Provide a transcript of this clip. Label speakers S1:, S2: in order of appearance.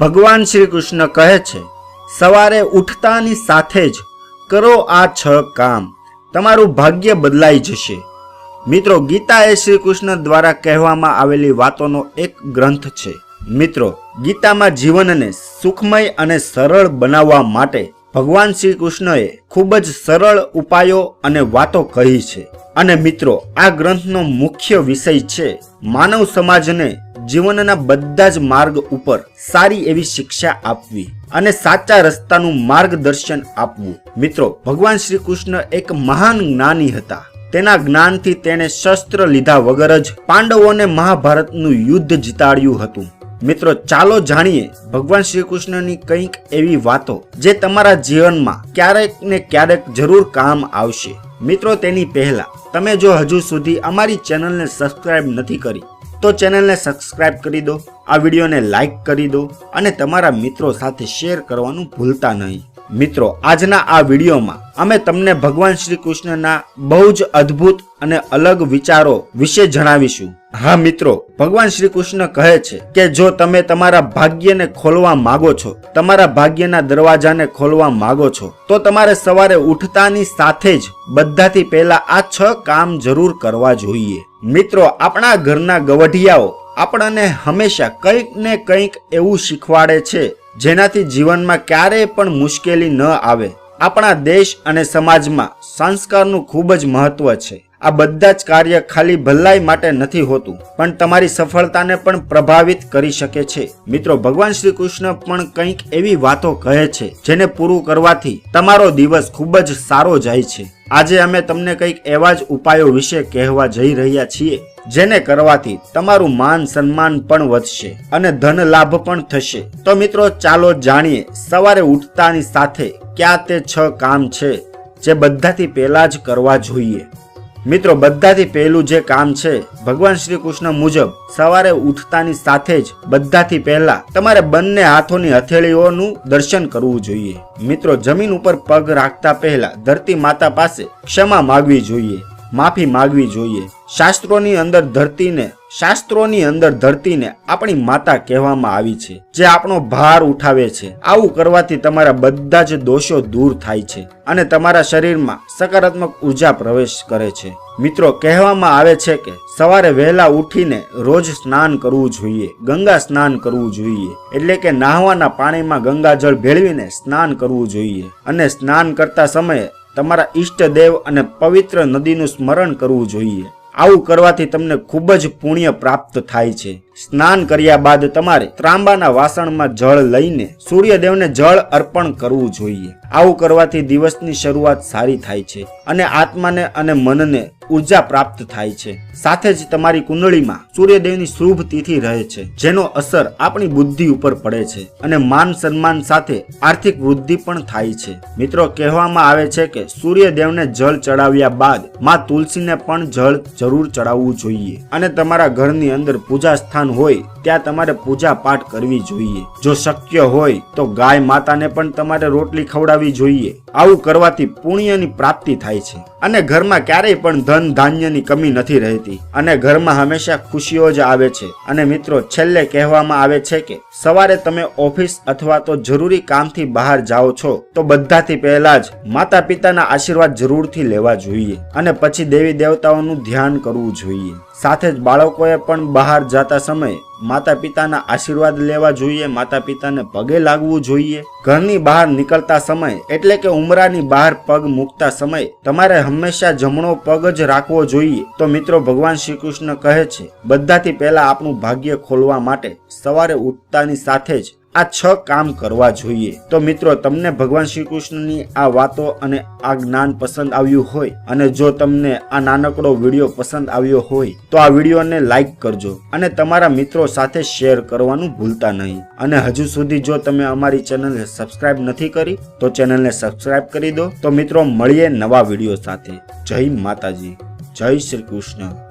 S1: ભગવાન શ્રી કૃષ્ણ કહે છે, સવારે ઉઠતાની સાથે જ કરો આ છ કામ. તમારું ભાગ્ય બદલાઈ જશે. મિત્રો ગીતા એ શ્રી કૃષ્ણ દ્વારા કહેવામાં આવેલી વાતોનો એક ગ્રંથ છે. મિત્રો, ગીતામાં જીવનને સુખમય અને સરળ બનાવવા માટે ભગવાન શ્રી કૃષ્ણએ ખૂબ જ સરળ ઉપાયો અને વાતો કહી છે. અને મિત્રો, આ ગ્રંથનો મુખ્ય વિષય છે, માનવ સમાજને જીવનના બધા જ માર્ગ ઉપર સારી એવી શિક્ષા આપવી અને સાચા રસ્તાનું માર્ગદર્શન આપવું. મિત્રો, ભગવાન શ્રી કૃષ્ણ એક મહાન જ્ઞાની હતા. તેના જ્ઞાનથી તેણે શસ્ત્ર લીધા વગર જ પાંડવોને મહાભારતનું યુદ્ધ જીતાડ્યું હતું. મિત્રો, ચાલો જાણીએ ભગવાન શ્રી કૃષ્ણની કંઈક એવી વાતો જે તમારા જીવનમાં ક્યારેક ને ક્યારેક જરૂર કામ આવશે. મિત્રો, તેની પહેલા, તમે જો હજુ સુધી અમારી ચેનલને સબસ્ક્રાઇબ નથી કરી તો ચેનલને સબસ્ક્રાઇબ કરી દો, આ વિડીયોને લાઇક કરી દો અને તમારા મિત્રો સાથે શેર કરવાનું ભૂલતા નહીં. મિત્રો, આજના આ વિડીયોમાં અમે તમને ભગવાન શ્રી કૃષ્ણના બહુ જ અદ્ભુત અને અલગ વિચારો વિશે જણાવીશું. હા મિત્રો, ભગવાન શ્રી કૃષ્ણ કહે છે કે જો તમે તમારા ભાગ્યને ખોલવા માંગો છો, તમારા ભાગ્યના દરવાજાને ખોલવા માંગો છો, તો તમારે સવારે ઉઠતાની સાથે જ બધાથી પહેલા આ છ કામ જરૂર કરવા જોઈએ. મિત્રો, આપણા ઘરના ગવઢિયાઓ આપણને હંમેશા કંઈક ને કંઈક એવું શીખવાડે છે, જેનાથી જીવનમાં ક્યારેય પણ મુશ્કેલી ન આવે. આપણા દેશ અને સમાજમાં સંસ્કારનું ખૂબ જ મહત્વ છે. આ બધા જ કાર્ય ખાલી ભલાઈ માટે નથી હોતું, પણ તમારી સફળતાને પણ પ્રભાવિત કરી શકે છે. મિત્રો, ભગવાન શ્રી કૃષ્ણ પણ કંઈક એવી વાતો કહે છે, જેને પૂરું કરવાથી તમારો દિવસ ખૂબ જ સારો જાય છે. આજે અમે તમને કંઈક એવા જ ઉપાયો વિશે કહેવા જઈ રહ્યા છીએ, જેને કરવાથી તમારું માન સન્માન પણ વધશે અને ધન લાભ પણ થશે. તો મિત્રો, ચાલો જાણીએ, સવારે ઉઠતાની સાથે ક્યાં તે છ કામ છે, જે બધાથી પહેલા જ કરવા જોઈએ. મિત્રો, બધાથી પહેલું જે કામ છે, ભગવાન શ્રી કૃષ્ણ મુજબ સવારે ઉઠતાની સાથે જ બધાથી પહેલા તમારે બંને હાથોની હથેળીઓનું દર્શન કરવું જોઈએ. મિત્રો, જમીન ઉપર પગ રાખતા પહેલા ધરતી માતા પાસે ક્ષમા માગવી જોઈએ. માફી માગવી જોઈએ. શાસ્ત્રોની અંદર ધરતીને, શાસ્ત્રોની અંદર ધરતીને આપણી માતા કહેવામાં આવી છે, જે આપણો ભાર ઉઠાવે છે. આવું કરવાથી તમારા બધા જ દોષો દૂર થાય છે અને તમારા શરીરમાં સકારાત્મક ઊર્જા પ્રવેશ કરે છે. મિત્રો, કહેવામાં આવે છે કે સવારે વહેલા ઉઠીને રોજ સ્નાન કરવું જોઈએ, ગંગા સ્નાન કરવું જોઈએ. એટલે કે નાહવાના પાણીમાં ગંગાજળ ભેળવીને સ્નાન કરવું જોઈએ. અને સ્નાન કરતા સમયે તમારા ઈષ્ટદેવ અને પવિત્ર નદીનું સ્મરણ કરવું જોઈએ. આવું કરવાથી તમને ખૂબ જ પુણ્ય પ્રાપ્ત થાય છે. સ્નાન કર્યા બાદ તમારે ત્રાંબાના વાસણમાં જળ લઈને સૂર્યદેવને જળ અર્પણ કરવું જોઈએ. આવું કરવાથી દિવસની શરૂઆત સારી થાય છે અને આત્માને અને મનને ઊર્જા પ્રાપ્ત થાય છે. સાથે જ તમારી કુંડળીમાં સૂર્યદેવની શુભ તિથિ રહે છે, જેનો અસર આપણી બુદ્ધિ ઉપર પડે છે અને માન સન્માન સાથે આર્થિક વૃદ્ધિ પણ થાય છે. મિત્રો, કહેવામાં આવે છે કે સૂર્યદેવને જળ ચડાવ્યા બાદમાં તુલસીને પણ જળ જરૂર ચડાવવું જોઈએ અને તમારા ઘરની અંદર પૂજા સ્થાન હોય ત્યાં તમારે પૂજા પાઠ કરવી જોઈએ. જો શક્ય હોય તો ગાય માતાને પણ તમારે રોટલી ખવડાવવી જોઈએ. આવું કરવાથી પુણ્યની પ્રાપ્તિ થાય છે અને ઘરમાં ક્યારેય પણ ધન ધાન્યની કમી નથી રહેતી અને ઘરમાં હંમેશા ખુશીઓ જ આવે છે. અને મિત્રો, છેલ્લે કહેવામાં આવે છે કે સવારે તમે ઓફિસ અથવા તો જરૂરી કામથી બહાર જાઓ છો, તો બધાથી પહેલા જ માતા પિતાના આશીર્વાદ જરૂરથી લેવા જોઈએ અને પછી દેવી દેવતાઓનું ધ્યાન કરવું જોઈએ. સાથે જ બાળકોએ પણ બહાર જતા સમયે માતા પિતાના આશીર્વાદ લેવા જોઈએ માતા પિતાને પગે લાગવું જોઈએ. ઘરની બહાર નીકળતા સમયે, એટલે કે ઉમરાની બહાર પગ મૂકતા સમયે, તમારે હંમેશા જમણો પગ જ રાખવો જોઈએ. તો મિત્રો, ભગવાન શ્રી કૃષ્ણ કહે છે, બધાથી પહેલા આપણું ભાગ્ય ખોલવા માટે સવારે ઉઠતાની સાથે જ આ છ કામ કરવા જોઈએ. તો મિત્રો, તમને ભગવાન શ્રી કૃષ્ણની આ વાતો અને આ જ્ઞાન પસંદ આવ્યું હોય અને જો તમને આ નાનકડો વીડિયો પસંદ આવ્યો હોય, તો આ વિડીયોને લાઈક કરજો અને તમારા મિત્રો સાથે શેર કરવાનું ભૂલતા નહીં. અને હજુ સુધી જો તમે અમારી ચેનલને સબસ્ક્રાઇબ નથી કરી, તો ચેનલને સબસ્ક્રાઇબ કરી દો. તો મિત્રો, મળીએ નવા વીડિયો સાથે. જય માતાજી. જય શ્રી કૃષ્ણ.